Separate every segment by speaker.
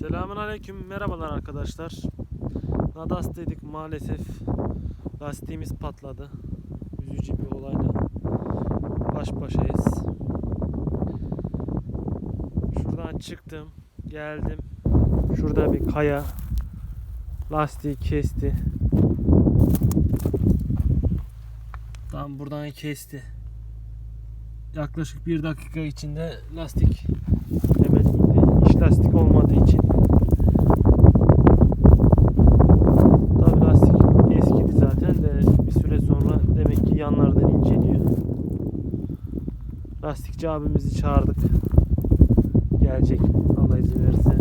Speaker 1: Selamun Aleyküm, merhabalar arkadaşlar. Nadas'taydık maalesef lastiğimiz patladı. Üzücü bir olayla baş başayız. Şuradan çıktım, geldim. Şurada bir kaya lastiği kesti. Tam buradan kesti. Yaklaşık bir dakika içinde lastik lastik olmadığı için. Tabi lastik eskidi zaten de bir süre sonra demek ki yanlardan inceliyor. Lastikçi abimizi çağırdık. Gelecek Allah izin verirse.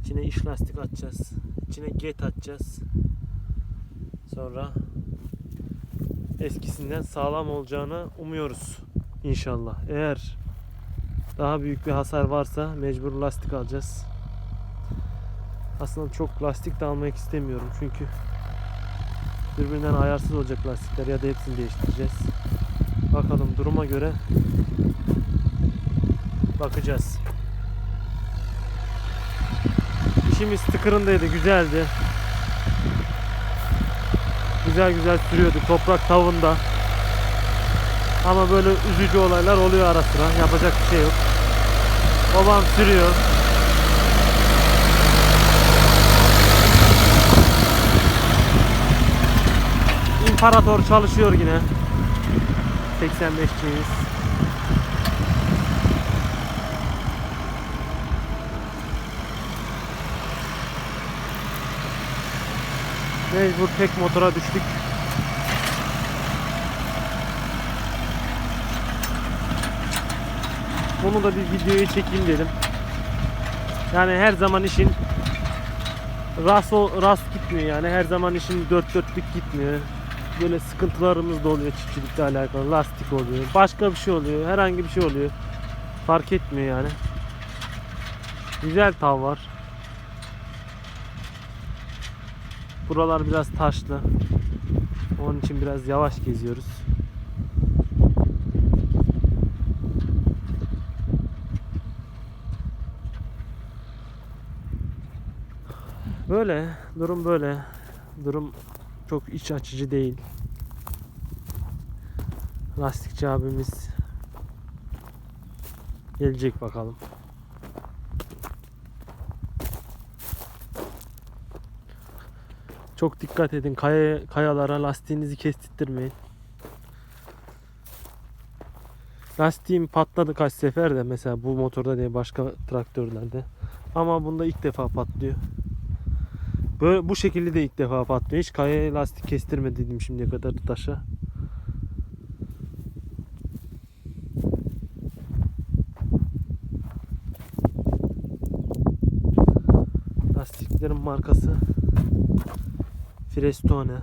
Speaker 1: İçine iç lastik atacağız. İçine get atacağız. Sonra eskisinden sağlam olacağını umuyoruz inşallah. Eğer daha büyük bir hasar varsa mecbur lastik alacağız. Aslında çok lastik de almak istemiyorum çünkü birbirinden ayarsız olacak lastikler ya da hepsini değiştireceğiz. Bakalım duruma göre bakacağız. İşimiz tıkırındaydı, güzeldi. Güzel güzel sürüyordu toprak tavında. Ama böyle üzücü olaylar oluyor ara sıra. Yapacak bir şey yok. Babam sürüyor. İmparator çalışıyor yine. 85'ciyiz. Mecbur tek motora düştük. Bunu da bir videoya çekeyim dedim. Yani her zaman işin rast, rast gitmiyor yani. Her zaman işin dört dörtlük gitmiyor. Böyle sıkıntılarımız da oluyor çiftçilikle alakalı. Lastik oluyor. Başka bir şey oluyor. Herhangi bir şey oluyor. Fark etmiyor yani. Güzel tav var. Buralar biraz taşlı. Onun için biraz yavaş geziyoruz. Böyle, durum böyle. Durum çok iç açıcı değil. Lastikçi abimiz gelecek bakalım. Çok dikkat edin kaya, kayalara lastiğinizi kestirtmeyin. Lastiğim patladı kaç sefer de mesela bu motorda değil başka traktörlerde. Ama bunda ilk defa patlıyor. Böyle bu şekilde de ilk defa patlıyor. Hiç kayaya lastik kestirmediydim şimdiye kadar taşa. Lastiklerin markası Firestone.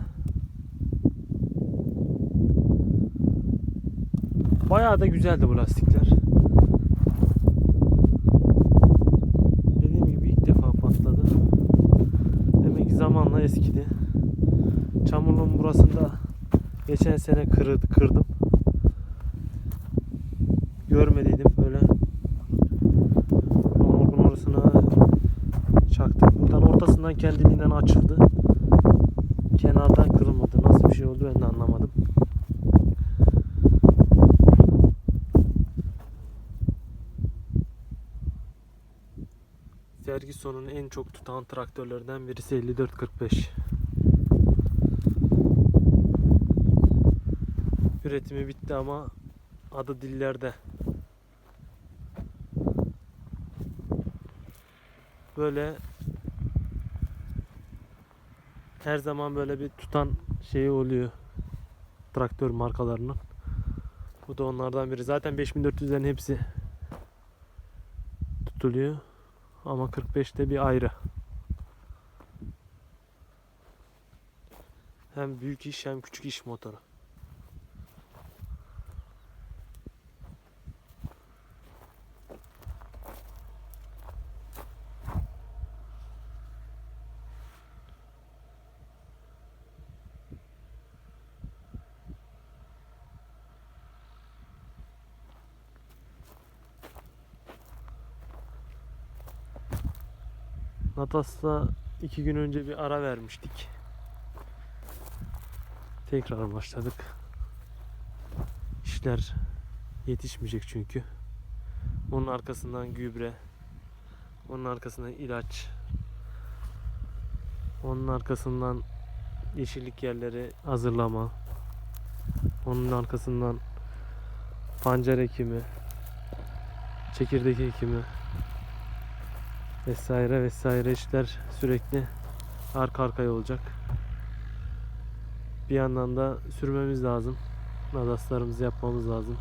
Speaker 1: Bayağı da güzeldi bu lastikler. Dediğim gibi ilk defa patladı. Eskidi. Çamurluğun burasında geçen sene kırdı, kırdım. Görmediydim böyle. Çamurluğun orasına çaktık. Buradan ortasından kendiliğinden açıldı. Kenardan kırılmadı. Nasıl bir şey oldu ben de anlamadım. Ferguson'un en çok tutan traktörlerden birisi 5445. Üretimi bitti ama adı dillerde. Böyle her zaman böyle bir tutan şeyi oluyor traktör markalarının. Bu da onlardan biri. Zaten 5400'lerin hepsi tutuluyor. Ama 45'te bir ayrı. Hem büyük iş hem küçük iş motoru. Natas'ta iki gün önce bir ara vermiştik. Tekrar başladık. İşler yetişmeyecek çünkü. Onun arkasından gübre, onun arkasından ilaç, onun arkasından yeşillik yerleri hazırlama, onun arkasından pancar ekimi, çekirdek ekimi vesaire vesaire işler sürekli arka arkaya olacak. Bir yandan da sürmemiz lazım. Nadaslarımızı yapmamız lazım.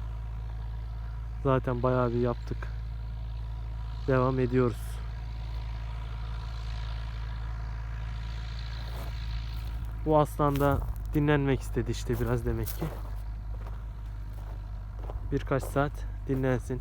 Speaker 1: Zaten bayağı bir yaptık. Devam ediyoruz. Bu aslan da dinlenmek istedi işte biraz demek ki. Birkaç saat dinlensin.